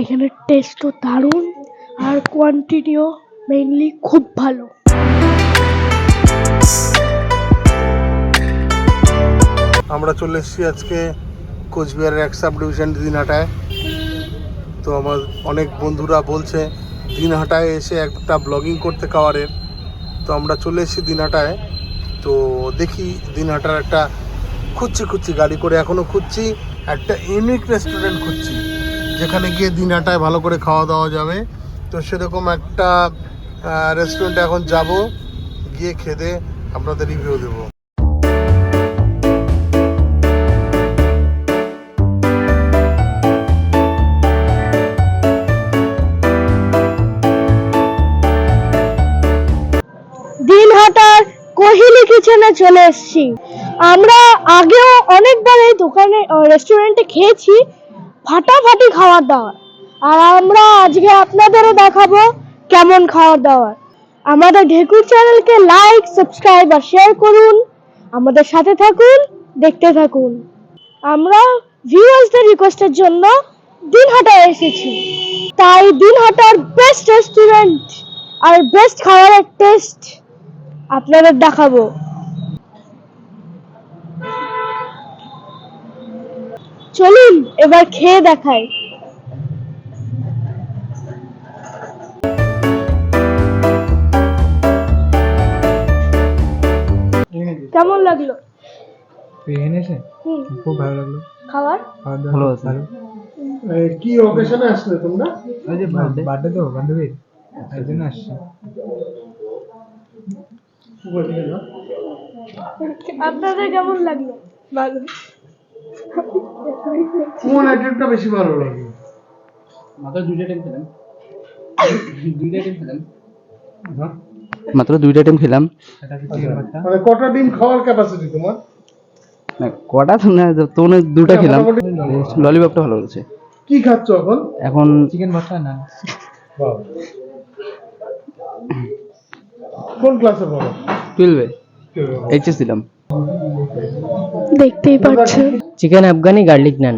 এখানে টেস্টও দারুণ আর কোয়ান্টিটিও মেইনলি খুব ভালো। আমরা চলে এসেছি আজকে কোচবিহারের এক সাব ডিভিশন দিনহাটায়। তো আমার অনেক বন্ধুরা বলছে, দিনহাটায় এসে একটা ব্লগিং করতে খাবারের তো আমরা চলে এসেছি দিনহাটায়। তো দেখি দিনহাটার একটা খুঁজছি খুঁজছি, গাড়ি করে এখনও খুঁজছি, একটা ইউনিক রেস্টুরেন্ট খুঁজছি। যেখানে গিয়ে দিনহাটায় ভালো করে খাওয়া দাওয়া যাবে। তো সেরকম একটা রেস্টুরেন্টে এখন যাব, গিয়ে খেতে আপনাদের রিভিউ দেবো। দিনহাটার কোহিলি কিচেনে চলে এসেছি। আমরা আগেও অনেকবার এই দোকানে রেস্টুরেন্টে খেয়েছি ফাটাফাটি খাবার দাওয়ার। আর আমরা আজকে আপনাদেরও দেখাবো কেমন খাবার দাওয়ার। আমাদের ঢেকুর চ্যানেলকে লাইক, সাবস্ক্রাইব আর শেয়ার করুন। আমাদের সাথে থাকুন, দেখতে থাকুন। আমরা ভিউয়ার্সদের রিকোয়েস্টের জন্য দিনহাটায় এসেছি। তাই দিনহাটার বেস্ট রেস্টুরেন্ট আর বেস্ট খাবারের টেস্ট আপনাদের দেখাবো। চলুন এবার খেয়ে দেখাই। কেমন লাগল? এনেছে? খুব ভালো লাগল। খাবার? ভালো আছে। কি অকেশনে আসলে তোমরা? ওই যে বার্থডে। বার্থডে। তো বান্ধবীর এই জন্য আসছি। আপনাদের কেমন লাগল? ভালো। কোন আইটেমটা বেশি ভালো লাগে? মাত্র দুইটা টাইম খেলাম। দুইটা টাইম খেলাম। মাত্র দুইটা আইটেম খেলাম। মানে কটা ডিম খাওয়ার ক্যাপাসিটি তোমার? না কটা তো না তো না দুটো হ্যাঁ, খেলাম। ললিপপটা ভালো লাগছে কি খাচ্ছ এখন? এখন চিকেন ভর্তা না। কোন ক্লাসে পড়ো? টুয়েলভে এইচএস দিলাম। দেখতেই পাচ্ছেন চিকেন আফগানি গার্লিক নান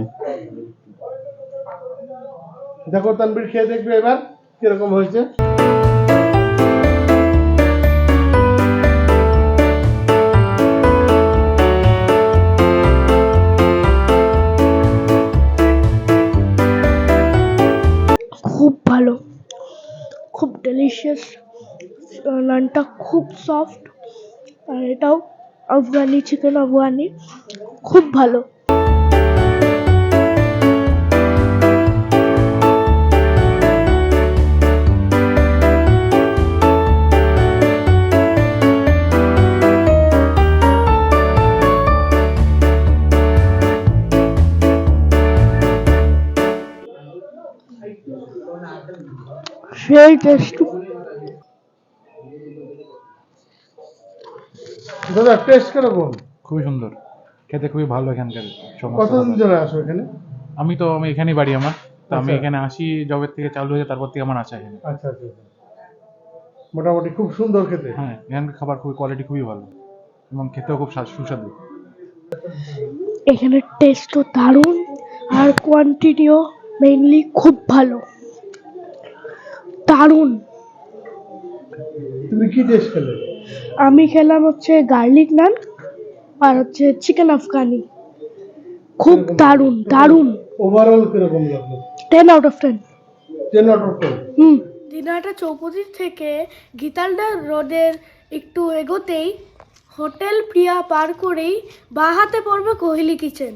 দেখো তানবীর খেয়ে দেখবে এবার কীরকম হয়েছে। খুব ভালো খুব ডেলিশিয়াস নানটা খুব সফট আর এটাও আফগানি চিকেন আফগানি খুব ভালো। সেই টেস্ট দাদা টেস্ট কীরকম খুবই সুন্দর। খেতে খুবই ভালো এখানকার কতদিন ধরে আসো এখানে? আমি তো আমি এখানেই বাড়ি আমার। তো আমি আচ্ছা। এখানে আসি জবের থেকে চালু হয়েছে তারপর থেকে আমার আসা এখানে। আচ্ছা আচ্ছা আচ্ছা। মোটামুটি খুব সুন্দর খেতে। হ্যাঁ এখানকার খাবার খুবই কোয়ালিটি খুবই ভালো। এবং খেতেও খুব সুস্বাদু। এখানে টেস্টও দারুণ আর কোয়ান্টিটিও মেইনলি খুব ভালো। দারুণ। তুমি কি টেস্ট খেলে? আমি খেলাম হচ্ছে গার্লিক নান আর হচ্ছে চিকেন আফগানি। খুব দারুণ দারুণ। ওভারঅল কীরকম লাগল? Ten out of ten ten out of ten hmm. Dinhata Chaupati থেকে গীতালদা রোডের একটু এগোতেই হোটেল প্রিয়া পার করেই বাঁ হাতে পড়বে কোহলি কিচেন।